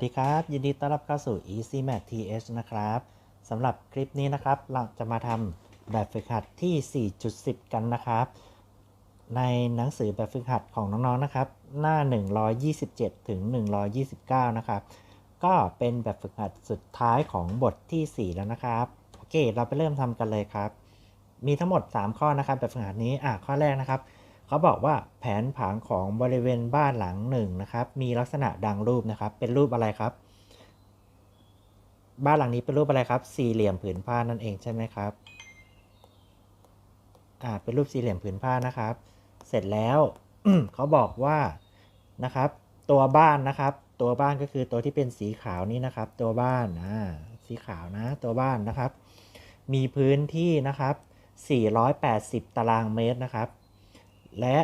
สวัสดีครับ ยินดีต้อนรับเข้าสู่ Easy Math TH นะครับสำหรับคลิปนี้นะครับ เราจะมาทำแบบฝึกหัดที่ 4.10 กันนะครับ ในหนังสือแบบฝึกหัดของน้องๆนะครับ หน้า 127 ถึง 129 นะครับ ก็เป็นแบบฝึกหัดสุดท้ายของบทที่ 4 แล้วนะครับ โอเค เราไปเริ่มทำกันเลยครับ มีทั้งหมด 3 ข้อนะครับ แบบฝึกหัดนี้อะข้อแรกนะครับ เขาบอกว่าแผนผังของบริเวณบ้านหลังหนึ่งนะครับ มีลักษณะดังรูปนะครับ เป็นรูปอะไรครับ บ้านหลังนี้เป็นรูปอะไรครับ สี่เหลี่ยมผืนผ้านั่นเองใช่ไหมครับอ่าเป็นรูปสี่เหลี่ยมผืนผ้านะครับ เสร็จแล้วเขาบอกว่านะครับ ตัวบ้านนะครับ ตัวบ้านก็คือตัวที่เป็นสีขาวนี้นะครับ ตัวบ้านอ่าสีขาวนะ ตัวบ้านนะครับ มีพื้นที่นะครับ480 ตารางเมตรนะครับ และ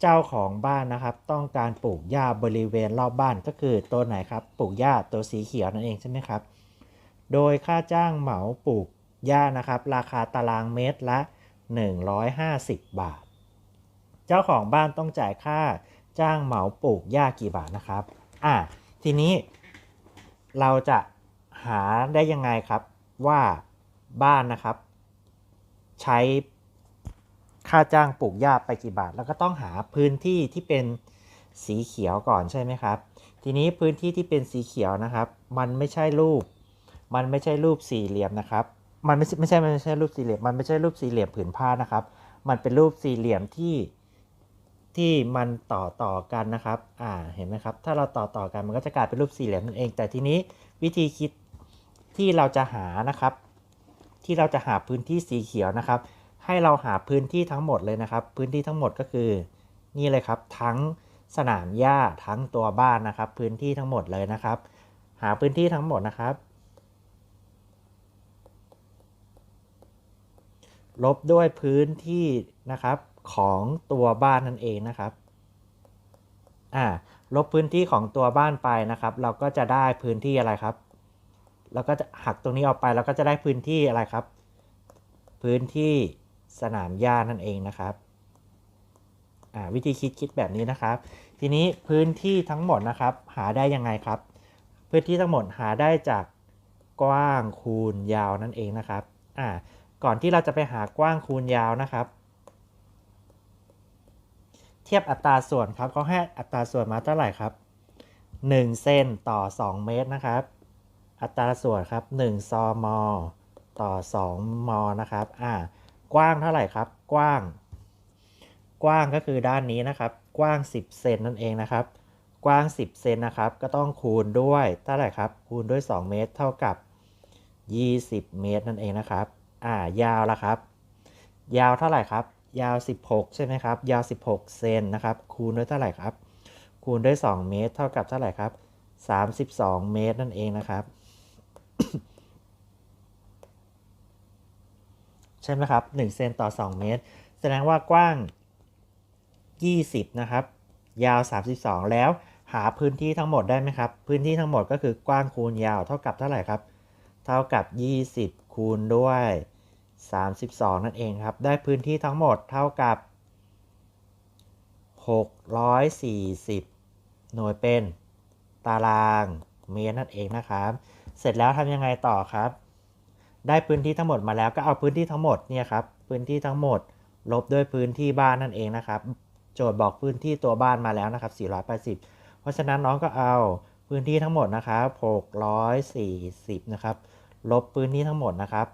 เจ้าของบ้านนะครับ ต้องการปลูกหญ้าบริเวณรอบบ้านก็คือตัวไหนครับ ปลูกหญ้าตัวสีเขียวนั่นเองใช่ไหมครับ โดยค่าจ้างเหมาปลูกหญ้านะครับ ราคาตารางเมตรละ 150 บาท เจ้าของบ้านต้องจ่ายค่าจ้างเหมาปลูกหญ้ากี่บาทนะครับอะทีนี้เราจะหาได้ยังไงครับว่าบ้านนะครับ ใช้ ค่าจ้างปลูกหญ้าไปกี่บาท แล้วก็ต้องหาพื้นที่ที่เป็นสีเขียวก่อนใช่ไหมครับ ทีนี้พื้นที่ที่เป็นสีเขียวนะครับ มันไม่ใช่รูป มันไม่ใช่รูปสี่เหลี่ยมนะครับ มันไม่ใช่ไม่ใช่ไม่ใช่รูปสี่เหลี่ยม มันไม่ใช่รูปสี่เหลี่ยมผืนผ้านะครับ มันเป็นรูปสี่เหลี่ยมที่ที่มันต่อต่อกันนะครับ อ่า เห็นไหมครับ ถ้าเราต่อต่อกันมันก็จะกลายเป็นรูปสี่เหลี่ยมนั่นเอง แต่ทีนี้วิธีคิดที่เราจะหานะครับ ที่เราจะหาพื้นที่สีเขียวนะครับ ให้เราหาพื้นที่ทั้งหมดเลยนะครับ พื้นที่ทั้งหมดก็คือ นี่เลยครับ ทั้งสนามหญ้าทั้งตัวบ้านนะครับ พื้นที่ทั้งหมดเลยนะครับ หาพื้นที่ทั้งหมดนะครับ ลบด้วยพื้นที่นะครับของตัวบ้านนั่นเองนะครับอ่าลบพื้นที่ของตัวบ้านไปนะครับ เราก็จะได้พื้นที่อะไรครับ เราก็จะหักตรงนี้ออกไปเราก็จะได้พื้นที่อะไรครับ พื้นที่ สนามหญ้านั่นเองนะครับอ่าวิธีคิดคิดแบบนี้นะครับ ทีนี้พื้นที่ทั้งหมดนะครับ หาได้ยังไงครับ พื้นที่ทั้งหมดหาได้จากกว้างคูณยาวนั่นเองนะครับอ่าก่อนที่เราจะไปหากว้างคูณยาวนะครับ เทียบอัตราส่วนครับเขาให้อัตราส่วนมาเท่าไหร่ครับ 1 เซนต่อ 2 เมตรนะครับ อัตราส่วนครับ1ซอมอต่อ 2มอนะครับอ่า กว้างเท่าไหร่ครับ กว้าง กว้างก็คือด้านนี้นะครับ กว้าง 10 เซนนั่นเองนะครับ กว้าง 10 เซนนะครับ ก็ต้องคูณด้วยเท่าไหร่ครับ คูณด้วย 2 เมตร เท่ากับ 20 เมตรนั่นเองนะครับ อ่า ยาวละครับ ยาวเท่าไหร่ครับ ยาว 16 ใช่ไหมครับ ยาว 16 เซนนะครับ คูณด้วยเท่าไหร่ครับ คูณด้วย 2 เมตร เท่ากับเท่าไหร่ครับ 32 เมตรนั่นเองนะครับ ใช่ไหมครับ1เซนต่อ 2 เมตร แสดงว่ากว้าง 20 นะครับ ยาว 32 แล้วหาพื้นที่ทั้งหมดได้ไหมครับ พื้นที่ทั้งหมดก็คือกว้างคูณยาวเท่ากับเท่าไหร่ครับ เท่ากับ 20 คูณด้วย 32 นั่นเองครับ ได้พื้นที่ทั้งหมดเท่ากับ 640 หน่วยเป็นตารางเมตรนั่นเองนะครับ เสร็จแล้วทำยังไงต่อครับ ได้พื้นที่ทั้งหมดมาแล้วก็เอาพื้นที่ทั้งหมดเนี่ยครับพื้นที่ทั้งหมด ลบด้วยพื้นที่บ้านนั่นเองนะครับ โจทย์บอกพื้นที่ตัวบ้านมาแล้วนะครับ 480 เพราะฉะนั้นน้องก็เอาพื้นที่ทั้งหมดนะครับ640 นะครับ ลบพื้นที่ทั้งหมดนะครับ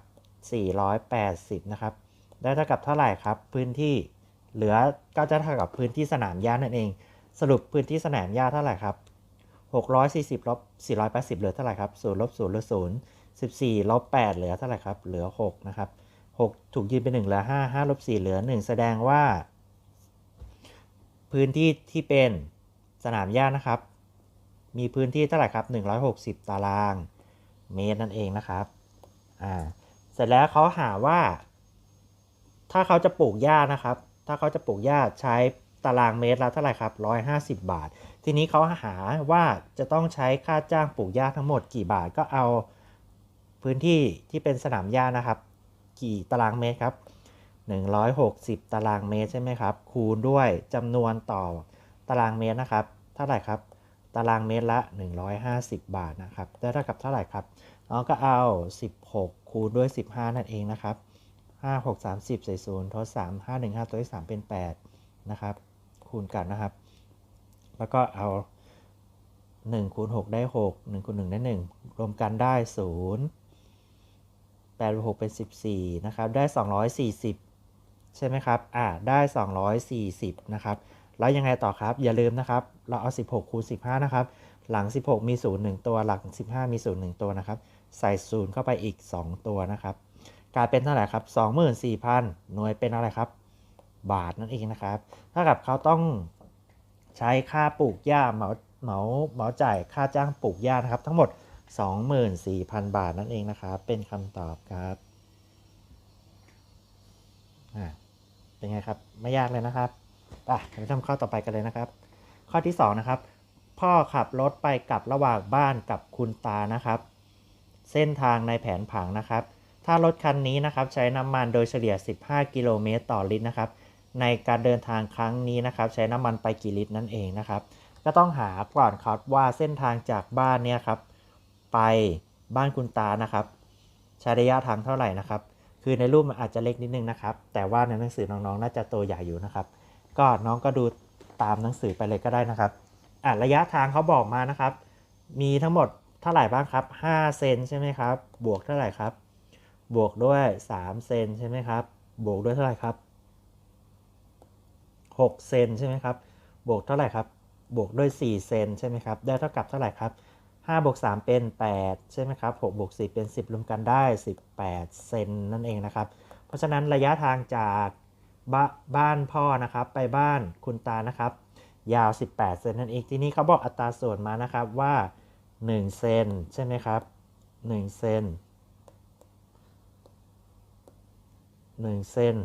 480 นะครับ ได้เท่ากับเท่าไหร่ครับ พื้นที่เหลือก็จะเท่ากับพื้นที่สนามหญ้านั่นเอง สรุปพื้นที่สนามหญ้าเท่าไหร่ครับ640ลบ480 เหลือเท่าไหร่ครับ0ลบ0เหลือ0 14ลบ8เหลือเท่าไหร่ครับ เหลือ 6 นะครับ 6 ถูกยืนเป็น 1 เหลือ 5 5ลบ4เหลือ 1 แสดงว่า พื้นที่ที่เป็นสนามหญ้านะครับ มีพื้นที่เท่าไหร่ครับ 160 ตารางเมตรนั่นเองนะครับ อ่า เสร็จแล้วเขาหาว่า ถ้าเขาจะปลูกหญ้านะครับ ถ้าเขาจะปลูกหญ้าใช้ตารางเมตรละเท่าไหร่ครับ 150 บาท ทีนี้เขาหาว่าจะต้องใช้ค่าจ้างปลูกหญ้าทั้งหมดกี่บาทก็เอา พื้นที่ที่เป็นสนามหญ้านะครับ กี่ตารางเมตรครับ 160 ตารางเมตรใช่ไหมครับ คูณด้วยจำนวนต่อตารางเมตรนะครับ เท่าไหร่ครับ ตารางเมตรละ 150 บาทนะครับได้เท่ากับเท่าไหร่ครับน้องก็เอา 16 คูณด้วย 15 นั่นเองนะครับ 5 6 30ใส่0ทด3 5 1 5ตัวที่3เป็น 8 นะครับ คูณกันนะครับ แล้วก็เอา1คูณ6ได้ 6 1คูณ1ได้ 1 รวมกันได้ 0 8บวก6เป็น 14 นะครับ ได้ 240 ใช่ไหมครับ อ่า ได้ 240 นะครับ แล้วยังไงต่อครับ อย่าลืมนะครับ เราเอา 16 คูณ 15 นะครับ หลัง 16 มี 0 1 ตัว หลัง 15 มี 0 1 ตัวนะครับ ใส่ 0 เข้าไปอีก 2 ตัวนะครับ กลายเป็นเท่าไหร่ครับ 24,000 หน่วยเป็นอะไรครับ บาทนั่นเองนะครับเท่ากับเขาต้องใช้ค่าปลูกหญ้าเหมาเหมาเหมาจ่ายค่าจ้างปลูกหญ้านะครับ ทั้งหมด 24,000 บาทนั่นเองนะครับ เป็นคำตอบครับอ่าเป็นไงครับ ไม่ยากเลยนะครับไปไปทำข้อต่อไปกันเลยนะครับ ข้อที่ 2 นะครับ พ่อขับรถไปกลับระหว่างบ้านกับคุณตานะครับ เส้นทางในแผนผังนะครับ ถ้ารถคันนี้นะครับใช้น้ำมันโดยเฉลี่ย 15 กิโลเมตรต่อลิตรนะครับ ในการเดินทางครั้งนี้นะครับ ใช้น้ำมันไปกี่ลิตรนั่นเองนะครับ ก็ต้องหาก่อนครับว่าเส้นทางจากบ้านเนี่ยครับ ไปบ้านคุณตานะครับใช้ระยะทางเท่าไหร่นะครับ คือในรูปมันอาจจะเล็กนิดนึงนะครับ แต่ว่าในหนังสือน้องๆ น่าจะตัวใหญ่อยู่นะครับ ก็น้องก็ดูตามหนังสือไปเลยก็ได้นะครับอะระยะทางเขาบอกมานะครับ มีทั้งหมดเท่าไหร่บ้างครับ5เซนใช่ไหมครับ บวกเท่าไหร่ครับ บวกด้วย3เซนใช่ไหมครับ บวกด้วยเท่าไหร่ครับ6เซนใช่ไหมครับ บวกเท่าไหร่ครับ บวกด้วย4เซนใช่ไหมครับ ได้เท่ากับเท่าไหร่ครับ 5บวก3เป็น 8 ใช่ไหมครับ6บวก4เป็น 10 รวมกันได้ 18 เซนนั่นเองนะครับ เพราะฉะนั้นระยะทางจากบบ้านพ่อนะครับ ไปบ้านคุณตานะครับ ยาว 18 เซนนั่นเอง ทีนี้เขาบอกอัตราส่วนมานะครับว่า 1 เซนใช่ไหมครับ 1 เซน1 เซน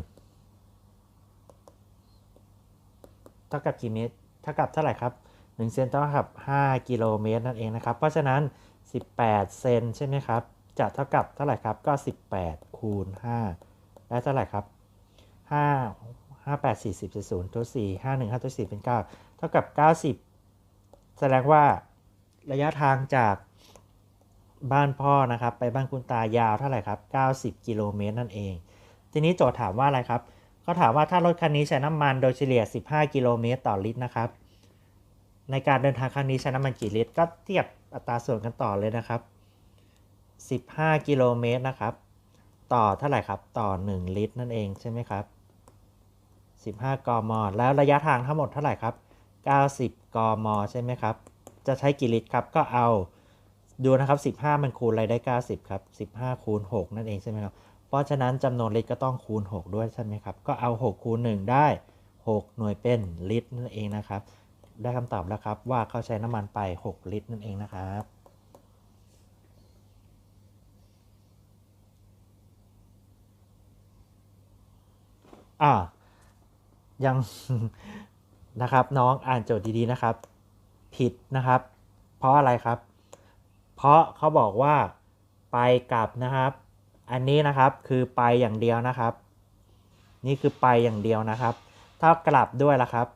เท่ากับกี่เมตร เท่ากับเท่าไหร่ครับ 1 เซนเท่ากับ 5 กิโลเมตรนั่นเองนะครับ เพราะฉะนั้น 18 เซนใช่ไหมครับ จะเท่ากับเท่าไหร่ครับก็ 18 คูณ5ได้เท่าไหร่ครับ 5 5 8 40 0ตัว4 5 1 5ตัว4เป็น 9 เท่ากับ 90 แสดงว่าระยะทางจากบ้านพ่อนะครับ ไปบ้านคุณตายาวเท่าไหร่ครับ 90 กิโลเมตรนั่นเอง ทีนี้โจทย์ถามว่าอะไรครับเขาถามว่าถ้ารถคันนี้ใช้น้ำมันโดยเฉลี่ย 15 กิโลเมตรต่อลิตรนะครับ ในการเดินทางครั้งนี้ใช้น้ำมันกี่ลิตร ก็เทียบอัตราส่วนกันต่อเลยนะครับ 15 กิโลเมตรนะครับ ต่อเท่าไหร่ครับ ต่อ 1 ลิตรนั่นเองใช่ไหมครับ 15 กม แล้วระยะทางทั้งหมดเท่าไหร่ครับ 90 กม ใช่ไหมครับ จะใช้กี่ลิตรครับ ก็เอาดูนะครับ 15 มันคูณอะไรได้ 90 ครับ 15 คูณ 6 นั่นเองใช่ไหมครับ เพราะฉะนั้นจำนวนลิตรก็ต้องคูณ 6 ด้วยใช่ไหมครับ ก็เอา 6 คูณ 1 ได้ 6 หน่วยเป็นลิตรนั่นเองนะครับ ได้คำตอบแล้วครับว่าเขาใช้น้ำมันไป 6 ลิตรนั่นเองนะครับอ่ายังนะครับน้องอ่านโจทย์ดีๆนะครับ ผิดนะครับ เพราะอะไรครับ เพราะเขาบอกว่าไปกลับนะครับ อันนี้นะครับคือไปอย่างเดียวนะครับ นี่คือไปอย่างเดียวนะครับ ถ้ากลับด้วยล่ะครับ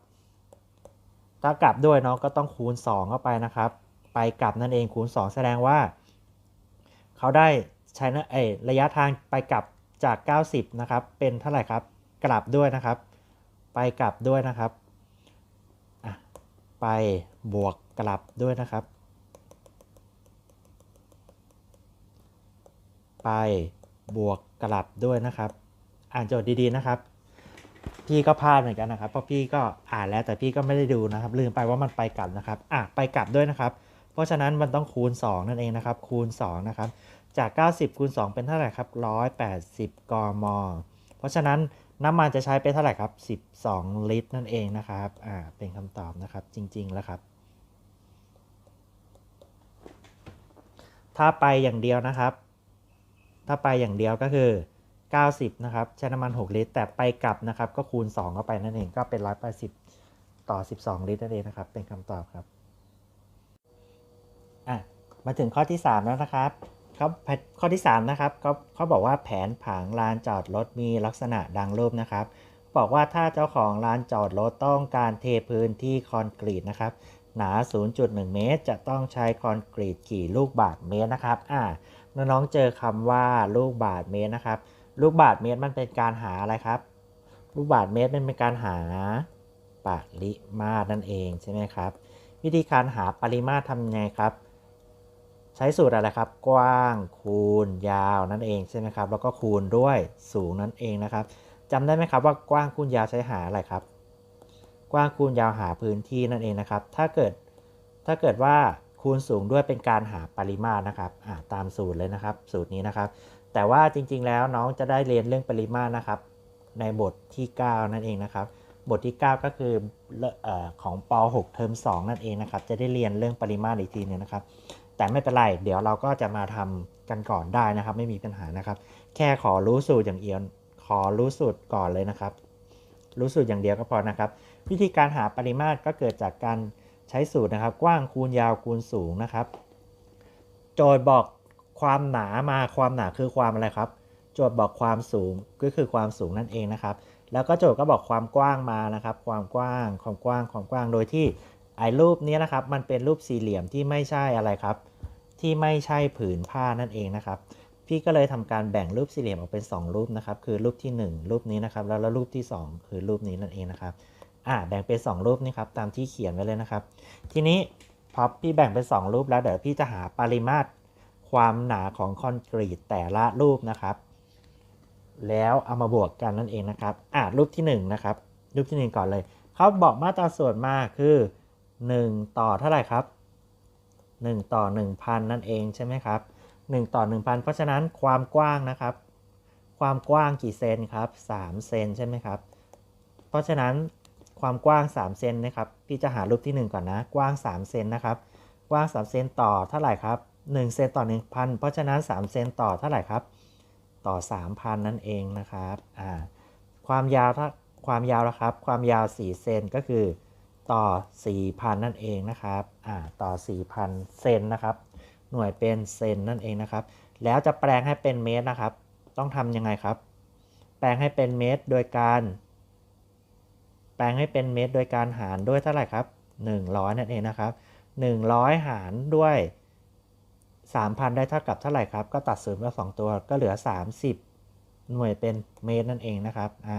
ถ้ากลับด้วยเนาะก็ต้องคูณ 2 เข้าไปนะครับ ไปกลับนั่นเองคูณ 2 แสดงว่า เขาได้ใช้นะเอระยะทางไปกลับจาก 90 นะครับ เป็นเท่าไหร่ครับ กลับด้วยนะครับ ไปกลับด้วยนะครับไปบวกกลับด้วยนะครับ ไปบวกกลับด้วยนะครับ อ่านโจทย์ดีๆนะครับ พี่ก็พลาดเหมือนกันนะครับ เพราะพี่ก็อ่านแล้วแต่พี่ก็ไม่ได้ดูนะครับ ลืมไปว่ามันไปกลับนะครับอะไปกลับด้วยนะครับ เพราะฉะนั้นมันต้องคูณ 2 นั่นเองนะครับ คูณ 2 นะครับ จาก 90 คูณ 2 เป็นเท่าไหร่ครับ 180 กม เพราะฉะนั้นน้ำมันจะใช้ไปเท่าไหร่ครับ 12 ลิตรนั่นเองนะครับอ่าเป็นคำตอบนะครับจริง ๆ แล้วครับ ถ้าไปอย่างเดียวนะครับ ถ้าไปอย่างเดียวก็คือ 90 นะครับ ใช้น้ำมัน 6 ลิตร แต่ไปกลับนะครับ ก็คูณ 2 เข้าไปนั่นเอง ก็เป็น 180 ต่อ 12 ลิตรนั่นเองนะครับ เป็นคำตอบครับ อะ มาถึงข้อที่ 3 แล้วนะครับเขาข้อที่ 3 นะครับเขาเขาบอกว่าแผนผังลานจอดรถมีลักษณะดังรูปนะครับ บอกว่าถ้าเจ้าของลานจอดรถต้องการเทพื้นที่คอนกรีตนะครับ หนา 0.1 เมตร จะต้องใช้คอนกรีตกี่ลูกบาทเมตรนะครับ อ่าน้องๆเจอคำว่าลูกบาทเมตรนะครับ ลูกบาทเมตรมันเป็นการหาอะไรครับ ลูกบาทเมตรมันเป็นการหาปริมาตรนั่นเองใช่ไหมครับ วิธีการหาปริมาตรทำยังไงครับ ใช้สูตรอะไรครับ กว้างคูณยาวนั่นเองใช่ไหมครับ แล้วก็คูณด้วยสูงนั่นเองนะครับจำได้ไหมครับว่ากว้างคูณยาวใช้หาอะไรครับ กว้างคูณยาวหาพื้นที่นั่นเองนะครับ ถ้าเกิดถ้าเกิดว่าคูณสูงด้วยเป็นการหาปริมาตรนะครับตามสูตรเลยนะครับ สูตรนี้นะครับ แต่ว่าจริงๆแล้วน้องจะได้เรียนเรื่องปริมาตรนะครับ ในบทที่ 9 นั่นเองนะครับ บทที่ 9 ก็คือเออของป .6 เทอม2 นั่นเองนะครับ จะได้เรียนเรื่องปริมาตรอีกทีนึงนะครับ แต่ไม่เป็นไร เดี๋ยวเราก็จะมาทำกันก่อนได้นะครับ ไม่มีปัญหานะครับ แค่ขอรู้สูตรอย่างเดียวขอรู้สูตรก่อนเลยนะครับ รู้สูตรอย่างเดียวก็พอนะครับ วิธีการหาปริมาตรก็เกิดจากการใช้สูตรนะครับ กว้างคูณยาวคูณสูงนะครับ โจทย์บอก ความหนามาความหนาคือความอะไรครับ โจทย์บอกความสูงก็คือความสูงนั่นเองนะครับ แล้วก็โจทย์ก็บอกความกว้างมานะครับ ความกว้างความกว้างความกว้างโดยที่ไอ้รูปนี้นะครับ มันเป็นรูปสี่เหลี่ยมที่ไม่ใช่อะไรครับ ที่ไม่ใช่ผืนผ้านั่นเองนะครับ พี่ก็เลยทำการแบ่งรูปสี่เหลี่ยมออกเป็น 2 รูปนะครับ คือรูปที่ 1 รูปนี้นะครับ แล้วรูปที่ 2 คือรูปนี้นั่นเองนะครับอ่าแบ่งเป็น 2 รูปนี่ครับตามที่เขียนไว้เลยนะครับ ทีนี้พอพี่แบ่งเป็น 2 รูปแล้วเดี๋ยวพี่จะหาปริมาตร ความหนาของคอนกรีตแต่ละรูปนะครับ แล้วเอามาบวกกันนั่นเองนะครับอ่ารูปที่1นะครับรูปที่ 1 ก่อนเลยเขาบอกมาตราส่วนมาคือ 1 ต่อเท่าไหร่ครับ 1 ต่อ 1,000 นั่นเองใช่ไหมครับ 1 ต่อ 1,000 เพราะฉะนั้นความกว้างนะครับ ความกว้างกี่เซนครับ3เซนใช่ไหมครับ เพราะฉะนั้นความกว้าง 3 เซนนะครับ พี่จะหารูปที่ 1 ก่อนนะ กว้าง 3 เซนนะครับ กว้าง 3 เซนต่อเท่าไหร่ครับ 1 เซนต่อ 1,000 เพราะฉะนั้น 3 เซนต่อเท่าไหร่ครับ ต่อ 3,000 นั่นเองนะครับอ่าความยาวถ้าความยาวนะครับ ความยาว 4 เซนก็คือต่อ 4,000 นั่นเองนะครับอ่าต่อ 4,000 เซนนะครับ หน่วยเป็นเซนนั่นเองนะครับ แล้วจะแปลงให้เป็นเมตรนะครับ ต้องทำยังไงครับ แปลงให้เป็นเมตรโดยการ แปลงให้เป็นเมตรโดยการหารด้วยเท่าไหร่ครับ 100 นั่นเองนะครับ 100 หารด้วย 3,000 ได้เท่ากับเท่าไหร่ครับ ก็ตัดศูนย์มา2ตัวก็เหลือ 30 หน่วยเป็นเมตรนั่นเองนะครับอ่า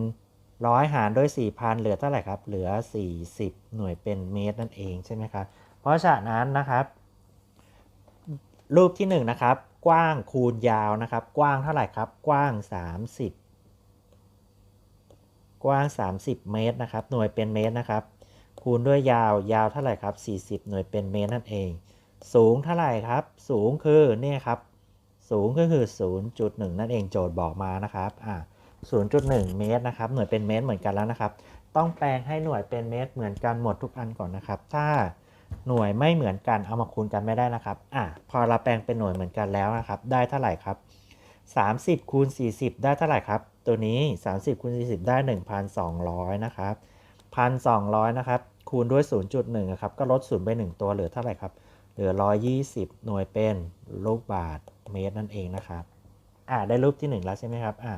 100หารด้วย 4,000 เหลือเท่าไหร่ครับ เหลือ 40 หน่วยเป็นเมตรนั่นเองใช่ไหมครับ เพราะฉะนั้นนะครับ รูปที่1นะครับ กว้างคูณยาวนะครับ กว้างเท่าไหร่ครับ กว้าง 30 กว้าง 30 เมตรนะครับ หน่วยเป็นเมตรนะครับ คูณด้วยยาว ยาวเท่าไหร่ครับ 40 หน่วยเป็นเมตรนั่นเอง สูงเท่าไหร่ครับ สูงคือเนี่ยครับ สูงก็คือ 0.1 นั่นเองโจทย์บอกมานะครับอ่า0.1 เมตรนะครับ หน่วยเป็นเมตรเหมือนกันแล้วนะครับ ต้องแปลงให้หน่วยเป็นเมตรเหมือนกันหมดทุกอันก่อนนะครับ ถ้าหน่วยไม่เหมือนกันเอามาคูณกันไม่ได้นะครับอะพอเราแปลงเป็นหน่วยเหมือนกันแล้วนะครับ ได้เท่าไหร่ครับ 30คูณ40 ได้เท่าไหร่ครับ ตัวนี้ 30คูณ40 ได้ 1,200 นะครับ 1,200 นะครับ คูณด้วย 0.1นะครับ ก็ลด0ไป 1 ตัวเหลือเท่าไหร่ครับ เหลือ 120 หน่วยเป็นลูกบาทเมตรนั่นเองนะครับอ่าได้รูปที่ 1 แล้วใช่ไหมครับอ่า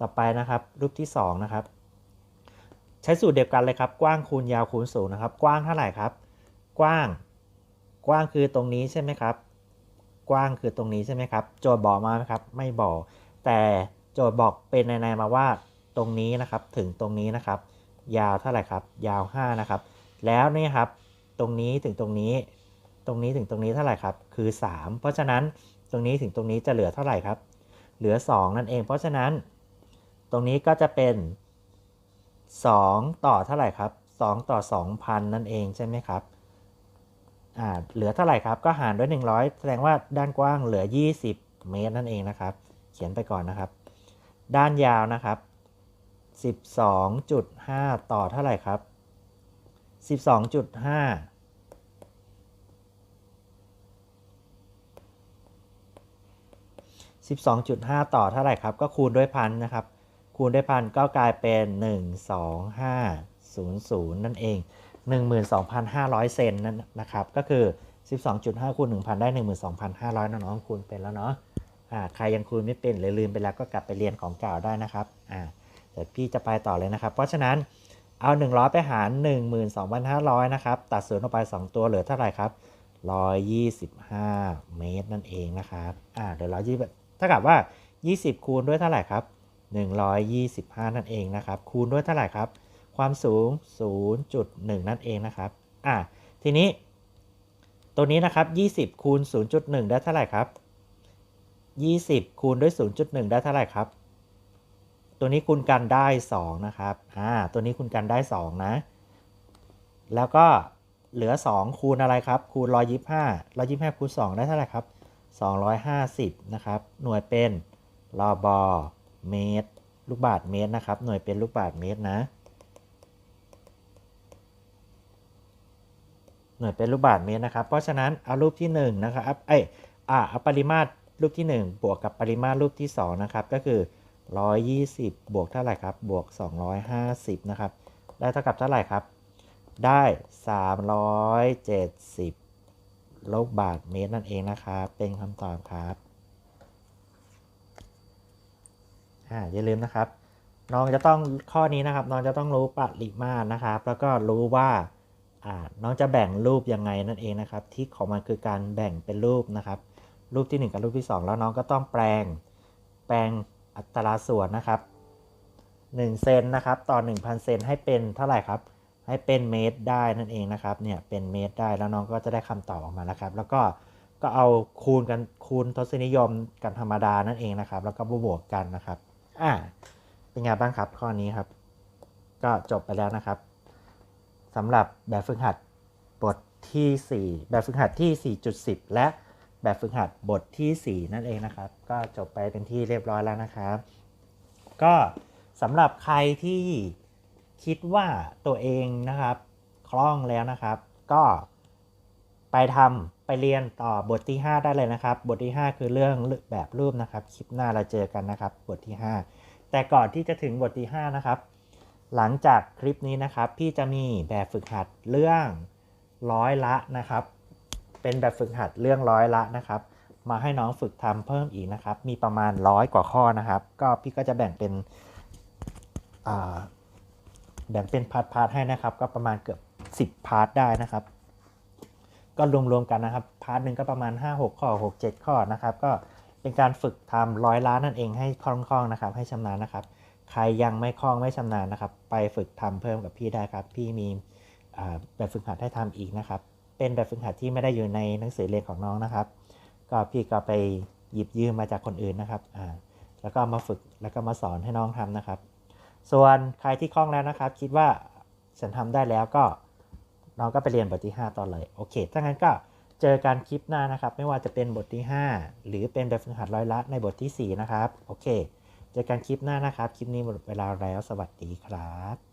ต่อไปนะครับรูปที่ 2 นะครับ ใช้สูตรเดียวกันเลยครับกว้างคูณยาวคูณสูงนะครับ กว้างเท่าไหร่ครับ กว้าง กว้างคือตรงนี้ใช่ไหมครับ กว้างคือตรงนี้ใช่ไหมครับ โจทย์บอกมาไหมครับ ไม่บอก แต่โจทย์บอกเป็นในๆมาว่าตรงนี้นะครับถึงตรงนี้นะครับ ยาวเท่าไหร่ครับ ยาว 5 นะครับ แล้วนี่ครับ ตรงนี้ถึงตรงนี้ ตรงนี้ถึงตรงนี้เท่าไหร่ครับ คือ 3 เพราะฉะนั้นตรงนี้ถึงตรงนี้จะเหลือเท่าไหร่ครับ เหลือ 2 นั่นเอง เพราะฉะนั้น ตรงนี้ก็จะเป็น 2 ต่อเท่าไหร่ครับ 2 ต่อ 2,000 นั่นเองใช่ไหมครับ อ่า เหลือเท่าไหร่ครับ ก็หารด้วย 100 แสดงว่าด้านกว้างเหลือ 20 เมตรนั่นเองนะครับ เขียนไปก่อนนะครับ ด้านยาวนะครับ 12.5 ต่อเท่าไหร่ครับ 12.5 12.5 ต่อเท่าไหร่ครับ ก็คูณด้วยพันนะครับ คูณด้วยพันก็กลายเป็น 12500 นั่นเอง 12,500 เซนนั่นนะครับ ก็คือ 12.5 คูณ 1,000 ได้ 12,500 น้องๆคูณเป็นแล้วเนาะอ่าใครยังคูณไม่เป็นหรือลืมไปแล้วก็กลับไปเรียนของเก่าได้นะครับอ่าเดี๋ยวพี่จะไปต่อเลยนะครับ เพราะฉะนั้นเอา 100 ไปหาร 12,500 นะครับ ตัดศูนย์ออกไป 2 ตัวเหลือเท่าไหร่ครับ 125 เมตรนั่นเองนะครับ อ่าเดี๋ยว120 ถ้ากับว่า 20 คูณด้วยเท่าไหร่ครับ 125 นั่นเองนะครับ คูณด้วยเท่าไหร่ครับ ความสูง 0.1 นั่นเองนะครับอะทีนี้ ตัวนี้นะครับ 20 คูณ 0.1 ได้เท่าไหร่ครับ 20 คูณด้วย 0.1 ได้เท่าไหร่ครับ ตัวนี้คูณกันได้ 2 นะครับอ่าตัวนี้คูณกันได้ 2 นะ แล้วก็เหลือ 2 คูณอะไรครับ คูณ 125 125 คูณ 2 ได้เท่าไหร่ครับ 250 นะครับ หน่วยเป็นรอบอเมตร ลูกบาศก์เมตรนะครับ หน่วยเป็นลูกบาศก์เมตรนะ หน่วยเป็นลูกบาศก์เมตรนะครับ เพราะฉะนั้นเอารูปที่ 1 นะครับเอ้ยอ่าเอาปริมาตรรูปที่ 1 บวกกับปริมาตรรูปที่ 2 นะครับ ก็คือ 120 บวกเท่าไหร่ครับ บวก 250 นะครับ ได้เท่ากับเท่าไหร่ครับ ได้ 370 ลูกบาศก์เมตรนั่นเองนะครับ เป็นคำตอบครับอ่าอย่าลืมนะครับ น้องจะต้องข้อนี้นะครับ น้องจะต้องรู้ปริมาตรนะครับ แล้วก็รู้ว่าอ่าน้องจะแบ่งรูปยังไงนั่นเองนะครับ ที่ของมันคือการแบ่งเป็นรูปนะครับ รูปที่ 1 กับรูปที่ 2 แล้วน้องก็ต้องแปลงแปลงอัตราส่วนนะครับ1เซนนะครับ ต่อ 1,000 เซนให้เป็นเท่าไหร่ครับ ให้เป็นเมตรได้นั่นเองนะครับเนี่ยเป็นเมตรได้แล้วน้องก็จะได้คำตอบออกมาแล้วครับ แล้วก็ก็เอาคูณกันคูณทศนิยมกันธรรมดานั่นเองนะครับ แล้วก็บวกกันนะครับอ่าเป็นไงบ้างครับข้อนี้ครับ ก็จบไปแล้วนะครับสำหรับแบบฝึกหัดบทที่ 4 แบบฝึกหัดที่ 4.10 และแบบฝึกหัดบทที่ 4 นั่นเองนะครับ ก็จบไปเป็นที่เรียบร้อยแล้วนะครับ ก็สำหรับใครที่ คิดว่าตัวเองนะครับ คล่องแล้วนะครับ ก็ไปทำไปเรียนต่อบทที่ 5 ได้เลยนะครับ บทที่ 5 คือเรื่องแบบรูปนะครับ คลิปหน้าเราเจอกันนะครับ บทที่ 5 แต่ก่อนที่จะถึงบทที่ 5 นะครับ หลังจากคลิปนี้นะครับ พี่จะมีแบบฝึกหัดเรื่องร้อยละนะครับ เป็นแบบฝึกหัดเรื่องร้อยละนะครับ มาให้น้องฝึกทำเพิ่มอีกนะครับ มีประมาณร้อยกว่าข้อนะครับ ก็พี่ก็จะแบ่งเป็นอ่า แบ่งเป็นพาร์ทพาร์ทให้นะครับ ก็ประมาณเกือบ 10 พาร์ทได้นะครับ ก็รวมๆกันนะครับ พาร์ทหนึ่งก็ประมาณ 5-6 ข้อ 6-7 ข้อนะครับ ก็เป็นการฝึกทำร้อยล้านนั่นเองให้คล่องๆนะครับ ให้ชำนาญนะครับ ใครยังไม่คล่องไม่ชำนาญนะครับ ไปฝึกทำเพิ่มกับพี่ได้ครับ พี่มีแบบฝึกหัดให้ทำอีกนะครับ เป็นแบบฝึกหัดที่ไม่ได้อยู่ในหนังสือเรียนของน้องนะครับ ก็พี่ก็ไปหยิบยืมมาจากคนอื่นนะครับ แล้วก็มาฝึกแล้วก็มาสอนให้น้องทำนะครับ ส่วนใครที่คล่องแล้วนะครับ คิดว่าฉันทำได้แล้วก็น้องก็ไปเรียนบทที่ 5 ต่อเลย โอเค ถ้างั้นก็เจอกันคลิปหน้านะครับ ไม่ว่าจะเป็นบทที่ 5 หรือเป็นแบบฝึกหัดร้อยละในบทที่ 4 นะครับ โอเค เจอกันคลิปหน้านะครับ คลิปนี้หมดเวลาแล้ว สวัสดีครับ